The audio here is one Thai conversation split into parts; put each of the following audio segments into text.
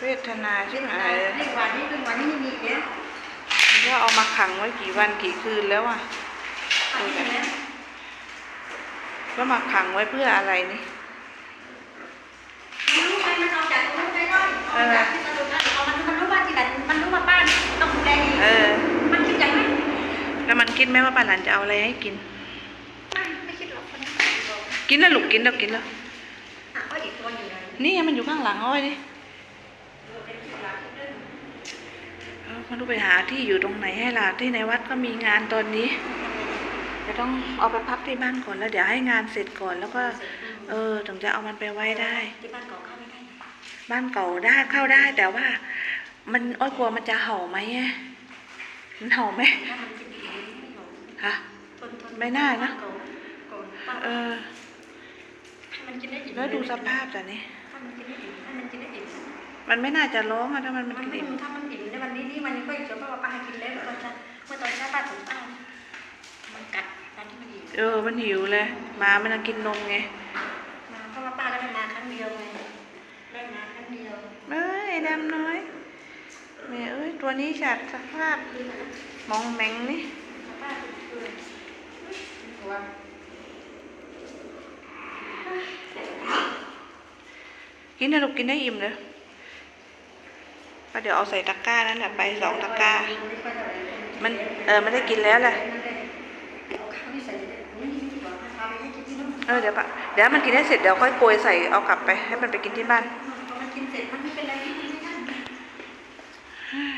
เวทนาชิบหายเรื่องวันนี้เรื่องวันนี้ไม่มีเนี่ยก็เอามาขังไว้กี่วันกี่คืนแล้วอะอันนี้นะแล้วมาขังไว้เพื่ออะไรนี่มันรู้ไหมมันเอาจากตรงนู้นไปด้วยเอาจากที่ตะลุนนะเอามันมันรู้ว่าที่ไหนมันรู้ว่าบ้านต้องดูแลดีเออ มันคิดอย่างนั้นแล้วมันคิดไหมว่าป้าหลานจะเอาอะไรให้กิน ไม่ไม่คิดหรอกมันไม่คิดหรอกกินแล้วลูกกินแล้วกินแล้วอะก็อีกตัวอยู่ไหนนี่ไงมันอยู่ข้างหลังอ้อยนี่ เออเป็นที่รักที่เรื่อง เออ ไมาดูไปหาที่อยู่ตรงไหนให้ล่ะที่ในวัดก็มีงานตอนนี้จะต้องเอาไปพักที่บ้านก่อนแล้วเดี๋ยวให้งานเสร็จก่อนแล้วก็ เออถึงจะเอามันไปไว้ได้ ที่บ้านเก่าเข้าไม่ได้บ้านเก่าได้เข้าได้แต่ว่า มันอ้อยกลัวมันจะเห่าไหมอะมันเห่าไหมถ้ามันคิดดีๆไม่หรอกฮะทนทนไม่น่านะเก่าเก่าบ้านเออถ้ามันกินได้อิ่มแล้วดูสภาพแต่นี่ถ้ามันกินได้อิ่มถ้ามันกินได้อิ่มมันไม่น่าจะร้องอะถ้ามันมันมันกินไม่อิ่มถ้ามันอิ่มใน วันนี้นี่วันนี้ก็จะบอกว่าป้าให้กินแล้วเมื่อตอนเช้าเมื่อตอนเช้าป้าถึงป้ามันกัดตอนที่มันอิ่มเออ มันหิวเลยหมามันน่ะกินนมไงมาเพราะว่าป้าได้มาครั้งเดียวไงได้มาครั้งเดียวเอ้ยไอ้ดำน้อยแม่เอ้ยตัวนี้จัดสภาพมองแมงนี่ป้าถึงเกินตัวกินนะลูกกินได้อิ่มเลยก็ เดี๋ยวเอาใส่ตะกร้านั่นแหละไปสองตะกร้า มันเออไม่ได้กินแล้วแหละเออเดี๋ยวปะเดี๋ยวมันกินได้เสร็จเดี๋ยวค่อยโกยใส่เอากลับไป ให้มันไปกินที่บ้านเห็นไม่เป็น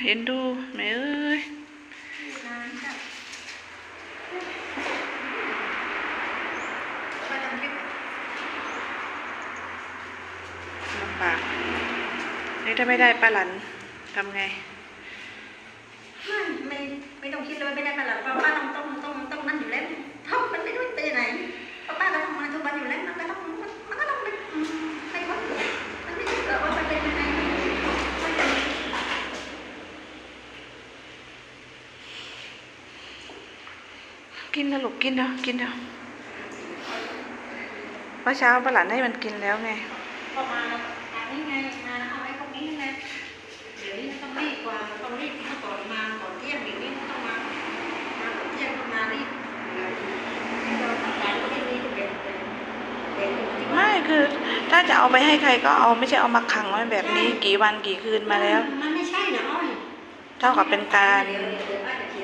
ไห็นดูแม่เอ้ยลำบากนี่ถ้าไม่ได้ป้าหลัน ทำไง ไม่ไม่ไม่ต้องคิดเลยไม่ได้ป้าหลับเพราะป้าต้องต้องต้องต้องนั่นอยู่แล้วถ้ามันไม่รู้ไปไหนเพราะป้าก็ทำงานทุกวันอยู่แล้วมันก็ต้องมันมันก็ต้องไปไปวัดมันไม่รู้หรอกว่ามันเป็นยังไงมันจะกินนะลูกกินเถอะกินเถอะเมื่อเช้าป้าหลันให้มันกินแล้วไงพอมาอันนี้ไงมาเอาไอ้พวกนี้ไง เดี๋ยวนี้ต้องรีบกว่าต้องรีบมาก่อนมาก่อนเที่ยงเดี๋ยวนี้ต้องมามาก่อนเที่ยงต้องมารีบให้เราทำการก็ที่นี่ทุกเด็กเด็กอยู่ที่บ้าไม่นคือ ถ้าจะเอาไปให้ใครก็เอาไม่ใช่เอามาขังไว้แบบนี้กี่วันกี่คืนมาแล้ว มันไม่ใช่นะอ้อยเท่ากับเป็นการ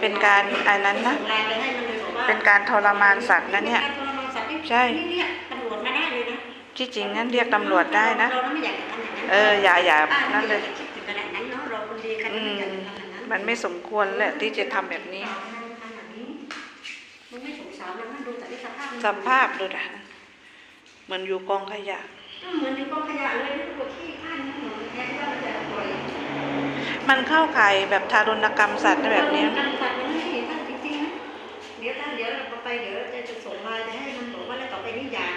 เป็นการอันนั้นนะส่งไลน์ไปให้มันเลยบอกว่าเป็นการทรมานสัตว์นะเนี่ยป็การทรมานสัตว์นี่ใช่นี่เรียกตำรวจมาได้เลยนะที่จริงนั้นเรียกตำรวจได้นะเราไม่อยากจะทำอย่างนั้นเอออย่าอย่าป้นั่นเลย อืไม่มอยากจะทำอย่างนั้นมันไม่สมควรแหละที่จะทำแบบนี้มันไม่สงสารมันดูแต่ที่สภาพมันสภาพดูนะเหมือนอยู่กองขยะเหมือนในกองขยะเลยตัวขี้ข้านเหมือนแทนว่ามันจะปล่อยมันเข้าข่ายแบบทารุณกรรมสัตว์แบบนี้การสัตว์มันไม่เห็นท่านจริงๆนะเดี๋ยวท่านเดี๋ยวเราไปเดี๋ยวจะส่งไลน์ไปให้มันบอกว่าแล้วต่อไปนี้อย่า